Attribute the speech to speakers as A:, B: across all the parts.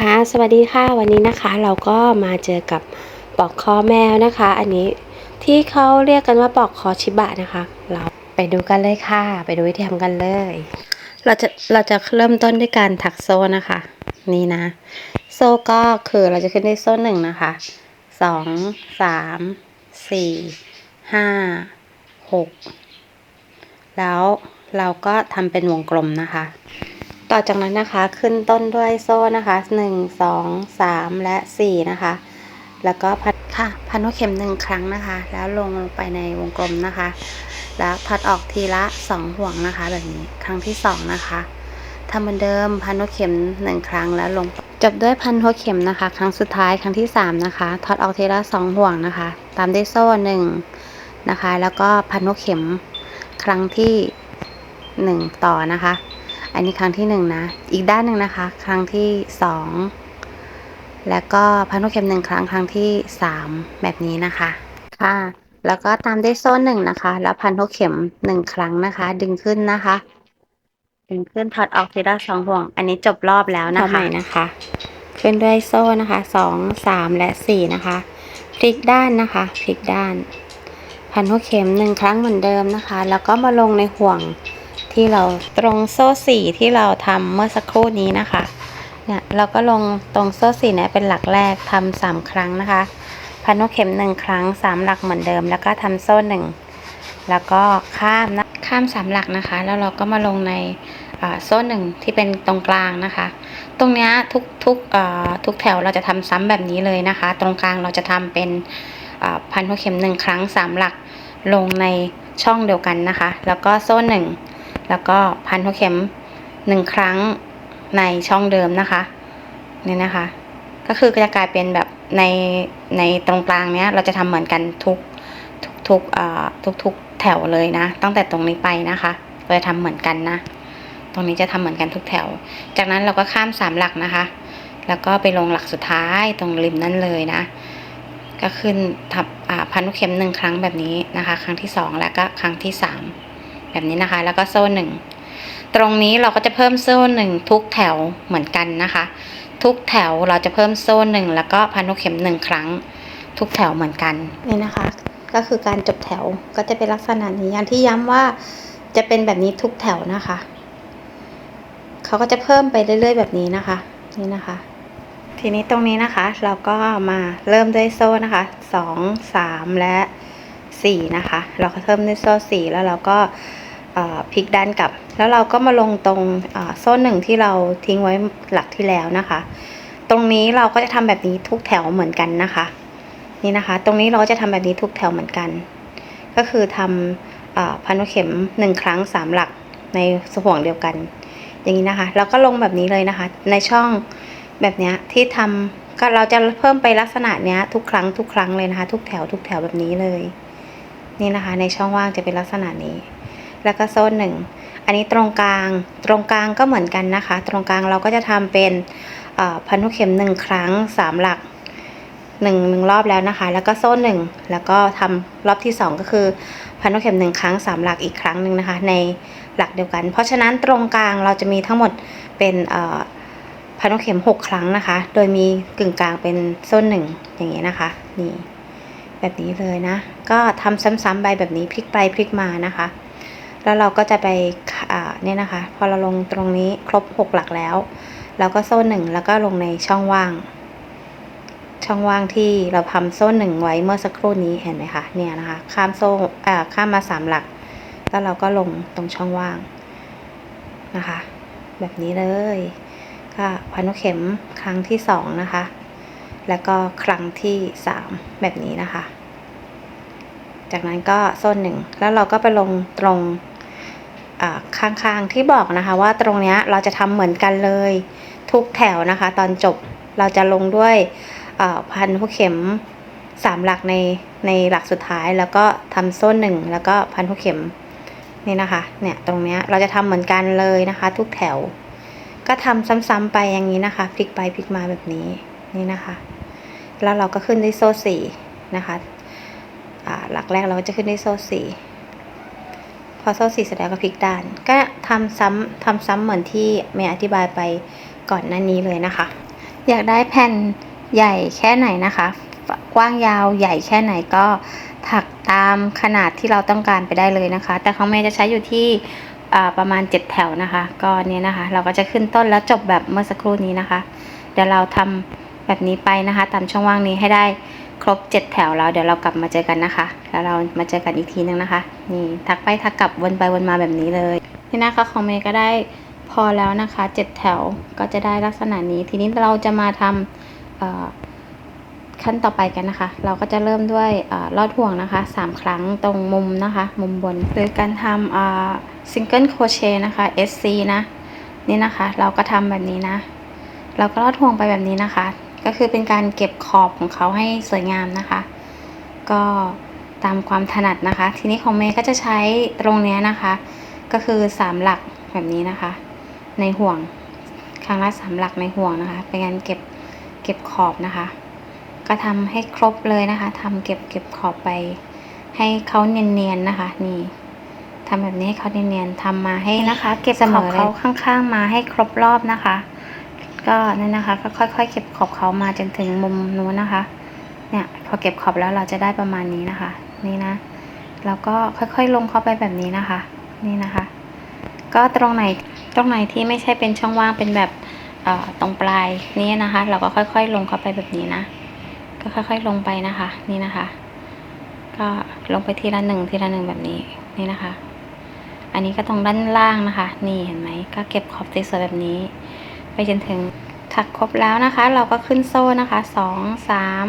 A: คะ สวัสดีค่ะวันนี้นะคะเราก็มาเจอกับปลอกคอแมวนะคะ อันนี้ที่เขาเรียกกันว่าปลอกคอชิบะนะคะ เราไปดูกันเลยค่ะ ไปดูวิธีทำกันเลย เราจะเราจะเริ่มต้นด้วยการถักโซ่นะคะ นี่นะ โซ่ก็คือเราจะขึ้นด้วยโซ่หนึ่งนะคะสองสามสี่ห้าหกแล้วเราก็ทำเป็นวงกลมนะคะ ต่อจากนั้นนะคะขึ้นต้นด้วยโซ่นะคะหนึ่งสองสามและสี่นะคะ แล้วก็พัดค่ะพันหัวเข็มหนึ่งครั้งนะคะ แล้วลงไปในวงกลมนะคะ แล้วพัดออกทีละสองห่วงนะคะ แบบนี้ครั้งที่สองนะคะทำเหมือนเดิมพันหัวเข็มหนึ่งครั้งแล้วลงจบด้วยพันหัวเข็มนะคะ ครั้งสุดท้ายครั้งที่สามนะคะถอดออกทีละสองห่วงนะคะ ตามด้วยโซ่หนึ่งนะคะ แล้วก็พันหัวเข็มครั้งที่หนึ่งต่อนะคะ อันนี้ครั้งที่หนึ่งนะ อีกด้านหนึ่งนะคะ ครั้งที่สองแล้วก็พันลูกเข็มหนึ่งครั้งครั้งที่สามแบบนี้นะคะค่ะแล้วก็ตามด้วยโซ่หนึ่งนะคะ แล้วพันทุกเข็มหนึ่งครั้งนะคะ ดึงขึ้นนะคะ ดึงขึ้นถอดออกทีละสองห่วง อันนี้จบรอบแล้วนะคะใหม่นะคะ ขึ้นด้วยโซ่นะคะสองสามและสี่นะคะพลิกด้านนะคะพลิกด้าน พันหัวเข็มหนึ่งครั้งเหมือนเดิมนะคะ แล้วก็มาลงในห่วง ที่เราตรงโซ่สี่ที่เราทำเมื่อสักครู่นี้นะคะเนี่ยเราก็ลงตรงโซ่สี่เนี่ยเป็นหลักแรกทำสามครั้งนะคะ พันนกเข็มหนึ่งครั้งสามหลักเหมือนเดิม แล้วก็ทำโซ่หนึ่งแล้วก็ข้ามนะข้ามสามหลักนะคะ แล้วเราก็มาลงในโซ่หนึ่งที่เป็นตรงกลางนะคะ ตรงนี้ทุกทุกทุกแถวเราจะทำซ้ำแบบนี้เลยนะคะ ตรงกลางเราจะทำเป็นพันหัวเข็มหนึ่งครั้งสามหลักลงในช่องเดียวกันนะคะ แล้วก็โซ่หนึ่ง แล้วก็พันหัวเข็มหนึ่งครั้งในช่องเดิมนะคะนี่นะคะ ก็คือจะกลายเป็นแบบในในตรงกลางเนี้ยเราจะทำเหมือนกันทุกทุกทุกอ่าทุกทุกแถวเลยนะ ตั้งแต่ตรงนี้ไปนะคะเราจะทำเหมือนกันนะ ตรงนี้จะทำเหมือนกันทุกแถว จากนั้นเราก็ข้ามสามหลักนะคะ แล้วก็ไปลงหลักสุดท้ายตรงริมนั่นเลยนะ ก็ขึ้นทับพันลูกเข็มหนึ่งครั้งแบบนี้นะคะ ครั้งที่สองแล้วก็ครั้งที่สาม แบบนี้นะคะ แล้วก็โซ่หนึ่งตรงนี้เราก็จะเพิ่มโซ่หนึ่งทุกแถวเหมือนกันนะคะ ทุกแถวเราจะเพิ่มโซ่หนึ่งแล้วก็พันลูกเข็มหนึ่งครั้ง ทุกแถวเหมือนกันนี่นะคะ ก็คือการจบแถวก็จะเป็นลักษณะนี้อย่างที่ย้ำว่าจะเป็นแบบนี้ทุกแถวนะคะเขาก็จะเพิ่มไปเรื่อย ๆ แบบนี้นะคะ นี่นะคะ ทีนี้ตรงนี้นะคะ เราก็มาเริ่มด้วยโซ่นะคะสองสามและสี่นะคะ เราก็เพิ่มด้วยโซ่สี่แล้วเราก็ พลิกด้านกลับ แล้วเราก็มาลงตรงโซ่หนึ่งที่เราทิ้งไว้หลักที่แล้วนะคะ ตรงนี้เราก็จะทำแบบนี้ทุกแถวเหมือนกันนะคะ นี่นะคะ ตรงนี้เราก็จะทำแบบนี้ทุกแถวเหมือนกัน ก็คือทำพันเข็มหนึ่งครั้งสามหลักในห่วงเดียวกัน อย่างนี้นะคะ เราก็ลงแบบนี้เลยนะคะ ในช่องแบบนี้ที่ทำก็เราจะเพิ่มไปลักษณะเนี้ยทุกครั้งทุกครั้งเลยนะคะ ทุกแถวทุกแถวแบบนี้เลย นี่นะคะ ในช่องว่างจะเป็นลักษณะนี้ แล้วก็โซนหนึ่งอันนี้ตรงกลาง ตรงกลางก็เหมือนกันนะคะ ตรงกลางเราก็จะทำเป็นพันธุเข็มหนึ่งครั้งสามหลักหนึ่งหนึ่งรอบแล้วนะคะ แล้วก็โซ่หนึ่งแล้วก็ทำรอบที่สองก็คือพันธุเข็มหนึ่งครั้งสามหลักอีกครั้งหนึ่งนะคะ ในหลักเดียวกัน เพราะฉะนั้นตรงกลางเราจะมีทั้งหมดเป็นพันธุเข็มหกครั้งนะคะ โดยมีกึ่งกลางเป็นโซนหนึ่งอย่างนี้นะคะ นี่แบบนี้เลยนะ ก็ทำซ้ำๆไปแบบนี้พลิกไปพลิกมานะคะ แล้วเราก็จะไปเนี่ยนะคะ พอเราลงตรงนี้ครบหกหลักแล้ว เราก็โซ่หนึ่งแล้วก็ลงในช่องว่าง ช่องว่างที่เราทำโซ่หนึ่งไว้เมื่อสักครู่นี้เห็นไหมคะเนี่ยนะคะ ข้ามโซ่ข้ามมาสามหลัก แล้วเราก็ลงตรงช่องว่างนะคะ แบบนี้เลยก็พันเข็มครั้งที่สองนะคะ แล้วก็ครั้งที่สามแบบนี้นะคะ จากนั้นก็โซนหนึ่งแล้วเราก็ไปลงตรง ข้างๆที่บอกนะคะ ว่าตรงนี้เราจะทำเหมือนกันเลย ทุกแถวนะคะ ตอนจบเราจะลงด้วยพันหัวเข็มสามหลักในในหลักสุดท้ายแล้วก็ทำโซนหนึ่งแล้วก็พันหัวเข็มนี่นะคะเนี่ยตรงนี้เราจะทำเหมือนกันเลยนะคะ ทุกแถว ก็ทำซ้ำๆไปอย่างนี้นะคะพลิกไปพลิกมาแบบนี้นี่นะคะ แล้วเราก็ขึ้นด้วยโซ่สี่นะคะหลักแรกเราก็จะขึ้นด้วยโซ่สี่ พอโซ่สี่เสร็จแล้วก็พลิกด้าน ก็ทำซ้ำทำซ้ำเหมือนที่เมย์อธิบายไปก่อนหน้านี้เลยนะคะ อยากได้แผ่นใหญ่แค่ไหนนะคะ กว้างยาวใหญ่แค่ไหนก็ถักตามขนาดที่เราต้องการไปได้เลยนะคะ แต่ของเมย์จะใช้อยู่ที่ประมาณ 7 แถวนะคะก็เนี่ยนะคะ เราก็จะขึ้นต้นแล้วจบแบบเมื่อสักครู่นี้นะคะ เดี๋ยวเราทำแบบนี้ไปนะคะ ตามช่องว่างนี้ให้ได้ ครบ 7 แถวแล้วเดี๋ยวเรากลับมาเจอกันนะคะ แล้วเรามาเจอกันอีกทีนึงนะคะ นี่ทักไปทักกลับวนไปวนมาแบบนี้เลย นี่นะคะของเมย์ก็ได้พอแล้วนะคะ 7 แถวก็จะได้ลักษณะนี้ ทีนี้เราจะมาทำขั้นต่อไปกันนะคะ เราก็จะเริ่มด้วยอลอดห่วงนะคะ 3 ครั้งตรงมุมนะคะ มุมบนโดยการทำซิงเกิลโคเชนะคะ SC นะ นี่นะคะ เราก็ทำแบบนี้นะ เราก็ลอดห่วงไปแบบนี้นะคะ ก็คือเป็นการเก็บขอบของเขาให้สวยงามนะคะ ก็ตามความถนัดนะคะ ทีนี้ของเมย์ก็จะใช้ตรงนี้นะคะ ก็คือ3หลักแบบนี้นะคะ ในห่วงครั้งละสามหลักในห่วงนะคะ เป็นการเก็บเก็บขอบนะคะ ก็ทำให้ครบเลยนะคะทำเก็บเก็บขอบไป ให้เขาเนียนๆนะคะ นี่ทำแบบนี้ให้เขาเนียนๆทำมาให้นะคะ เก็บขอบเขาข้างๆมาให้ครบรอบนะคะ ก็นั่นนะคะ ก็ค่อยๆเก็บขอบเขามาจนถึงมุมนู้นนะคะ เนี่ยพอเก็บขอบแล้วเราจะได้ประมาณนี้นะคะ นี่นะแล้วก็ค่อยๆลงเข้าไปแบบนี้นะคะ นี่นะคะ ก็ตรงไหนตรงไหนที่ไม่ใช่เป็นช่องว่างเป็นแบบเอ่อตรงปลายนี้นะคะ เราก็ค่อยๆลงเข้าไปแบบนี้นะ ก็ค่อยๆลงไปนะคะ นี่นะคะ ก็ลงไปทีละหนึ่งทีละหนึ่งแบบนี้นี่นะคะ อันนี้ก็ตรงด้านล่างนะคะ นี่เห็นไหมก็เก็บขอบสวยๆแบบนี้ ไปจนถึง ถักครบแล้วนะคะ เราก็ขึ้นโซ่นะคะสองสาม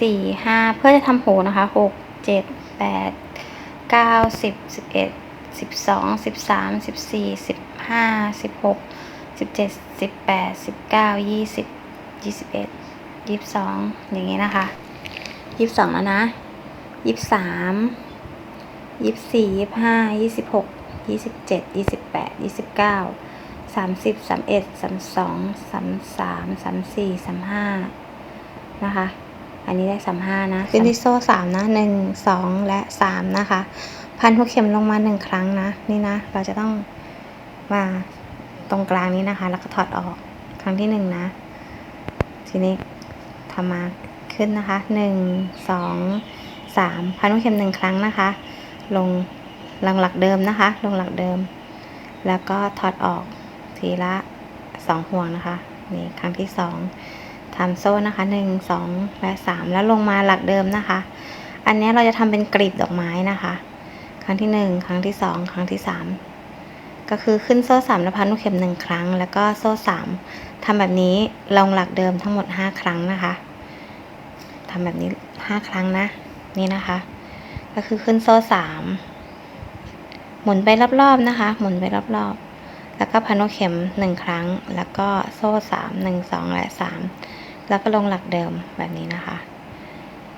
A: สี่ห้าเพื่อจะทำหูนะคะหกเจ็ดแปดเก้าสิบสิบเอ็ดสิบสองสิบสามสิบสี่สิบห้าสิบหกสิบเจ็ดสิบแปดสิบเก้ายี่สิบยี่สิบเอ็ดยี่สิบสองอย่างนี้นะคะยี่สิบสองแล้วนะยี่สิบสามยี่สิบแปดยี่สิบเก้า สามสิบสามเอ็ดสามสองสามสามสามสี่สามห้านะคะ อันนี้ได้สามห้านะขึ้นที่โซ่สามนะหนึ่งสองและสามนะคะ พันหัวเข็มลงมาหนึ่งครั้งนะ นี่นะ เราจะต้องมาตรงกลางนี้นะคะ แล้วก็ถอดออกครั้งที่หนึ่งนะ ทีนี้ทำมาขึ้นนะคะหนึ่งสองสามพันหัวเข็มหนึ่งครั้งนะคะ ลงหลังหลักเดิมนะคะ ลงหลักเดิม แล้วก็ถอดออก ทีละสองห่วงนะคะนี่ครั้งที่สองทำโซ่นะคะหนึ่งสองและสามแล้วลงมาหลักเดิมนะคะ อันนี้เราจะทำเป็นกลีบดอกไม้นะคะ ครั้งที่หนึ่งครั้งที่สองครั้งที่สามก็คือขึ้นโซ่สามแล้วพันลูกเข็มหนึ่งครั้ง แล้วก็โซ่สามทำแบบนี้ลงหลักเดิมทั้งหมดห้าครั้งนะคะทำแบบนี้ห้าครั้งนะ นี่นะคะ ก็คือขึ้นโซ่สามหมุนไปรอบๆนะคะ หมุนไปรอบๆ แล้วก็พันหัวเข็มหนึ่งครั้ง แล้วก็โซ่สามหนึ่งสองและสามแล้วก็ลงหลักเดิมแบบนี้นะคะ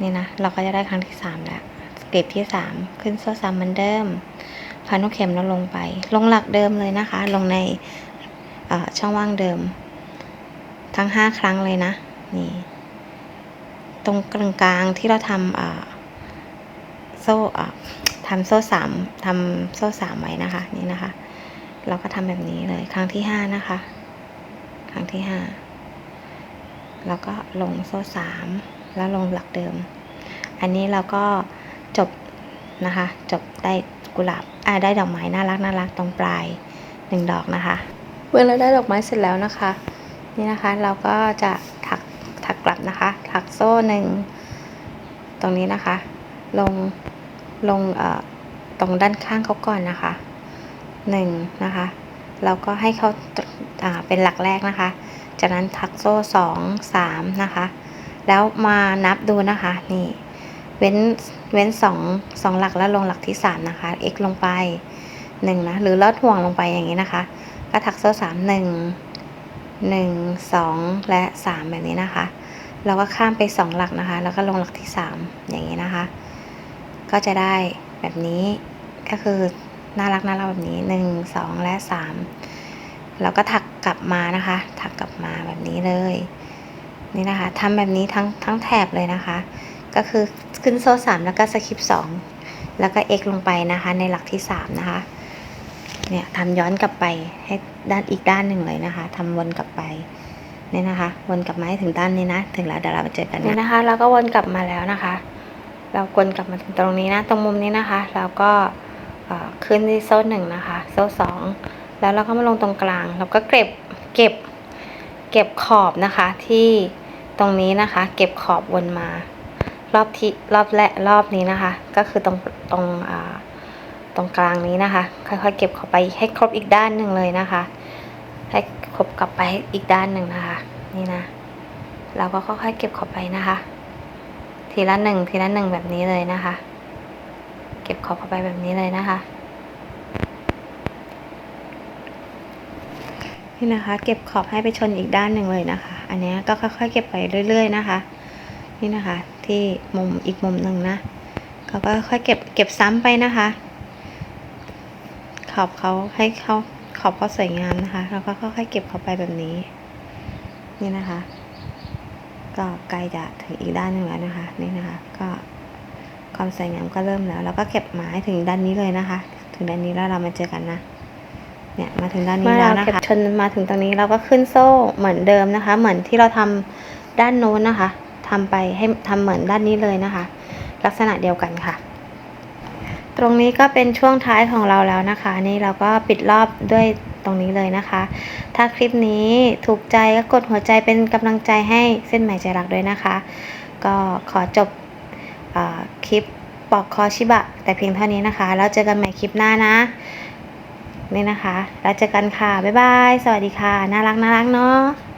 A: นี่นะ เราก็จะได้ครั้งที่สามแล้วเก็บที่สามขึ้นโซ่สามเหมือนเดิม พันหัวเข็มแล้วลงไป ลงหลักเดิมเลยนะคะ ลงในช่องว่างเดิม ทั้งห้าครั้งเลยนะ นี่ ตรงกลางกลางที่เราทำโซ่ทำโซ่สามทำโซ่สามไว้นะคะ นี่นะคะ เราก็ทำแบบนี้เลยครั้งที่ห้านะคะ ครั้งที่ห้าแล้วก็ลงโซ่สามแล้วลงหลักเดิม อันนี้เราก็จบนะคะ จบได้กุหลาบอ่าได้ดอกไม้น่ารักน่ารักตรงปลายหนึ่งดอกนะคะ เมื่อเราได้ดอกไม้เสร็จแล้วนะคะ นี่นะคะเราก็จะถักถักกลับนะคะ ถักโซ่หนึ่งตรงนี้นะคะ ลงลงเอ่อตรงด้านข้างเขาก่อนนะคะ หนึ่งนะคะ แล้วก็ให้เขาาเป็นหลักแรกนะคะ จากนั้นถักโซ่สองสามนะคะ แล้วมานับดูนะคะนี่เว้นเว้นสองสองหลักแล้วลงหลักที่สามนะคะ x ลงไปหนึ่งนะหรือลอดห่วงลงไปอย่างนี้นะคะ ก็ถักโซ่สามหนึ่งหนึ่งสองและสามแบบนี้นะคะ เราก็ข้ามไปสองหลักนะคะ แล้วก็ลงหลักที่สามอย่างนี้นะคะ ก็จะได้แบบนี้ก็คือ น่ารักน่ารักแบบนี้หนึ่งสองและสามแล้วก็ถักกลับมานะคะ ถักกลับมาแบบนี้เลย นี่นะคะทำแบบนี้ทั้งทั้งแถบเลยนะคะ ก็คือขึ้นโซ่สามแล้วก็สคิปสองแล้วก็ x ลงไปนะคะ ในหลักที่สามนะคะ เนี่ยทำย้อนกลับไปให้ด้านอีกด้านหนึ่งเลยนะคะทำวนกลับไปนี่นะคะ วนกลับมาให้ถึงด้านนี้นะ ถึงแล้วเดี๋ยวเรามาเจอกันนี่นะคะ เราก็วนกลับมาแล้วนะคะ เราวนกลับมาถึงตรงนี้นะ ตรงมุมนี้นะคะ เราก็ ขึ้นที่โซ่หนึ่งนะคะ โซ่สองแล้วเราก็มาลงตรงกลางเราก็เก็บเก็บ เก็บขอบนะคะที่ตรงนี้นะคะ เก็บขอบวนมารอบที่รอบแรกรอบนี้นะคะ ก็คือตรงตรงตรงกลางนี้นะคะ ค่อยๆเก็บเข้าไปให้ครบอีกด้านหนึ่งเลยนะคะ ให้ครบกลับไปอีกด้านหนึ่งนะคะ นี่นะ เราก็ค่อยๆเก็บเข้าไปนะคะ ทีละหนึ่งทีละหนึ่งแบบนี้เลยนะคะ ก็บขอบเข้าไปแบบนี้เลยนะคะ นี่นะคะ เก็บขอบให้ไปชนอีกด้านหนึ่งเลยนะคะ อันนี้ก็ค่อยๆเก็บไปเรื่อย ๆ นะคะ นี่นะคะ ที่มุมอีกมุมหนึ่งนะเขาก็ค่อยเก็บเก็บซ้ำไปนะคะ ขอบเขาให้เขาขอบเขาสวยงามนะคะแล้วก็ค่อยๆเก็บเขาไปแบบนี้ นี่นะคะ ก็ใกล้จะถึงอีกด้านหนึ่งแล้วนะคะ นี่นะคะ ก็ ความสวยงามก็เริ่มแล้ว แล้วก็เก็บมาให้ถึงด้านนี้เลยนะคะ ถึงด้านนี้แล้วเรามาเจอกันนะ เนี่ยมาถึงด้านนี้แล้วนะคะเก็บชนมาถึงตรงนี้เราก็ขึ้นโซ่เหมือนเดิมนะคะ เหมือนที่เราทำด้านโน้นนะคะทำไปให้ทำเหมือนด้านนี้เลยนะคะ ลักษณะเดียวกันค่ะ ตรงนี้ก็เป็นช่วงท้ายของเราแล้วนะคะ นี่เราก็ปิดรอบด้วยตรงนี้เลยนะคะ ถ้าคลิปนี้ถูกใจก็กดหัวใจเป็นกำลังใจให้เส้นไหมใจรักด้วยนะคะ ก็ขอจบเอ่อ คลิปปอกคอชิบะ แต่เพียงเท่านี้นะคะ แล้วเจอกันใหม่คลิปหน้านะ นี่นะคะ แล้วเจอกันค่ะ บ๊ายบาย สวัสดีค่ะ น่ารักน่ารักเนาะ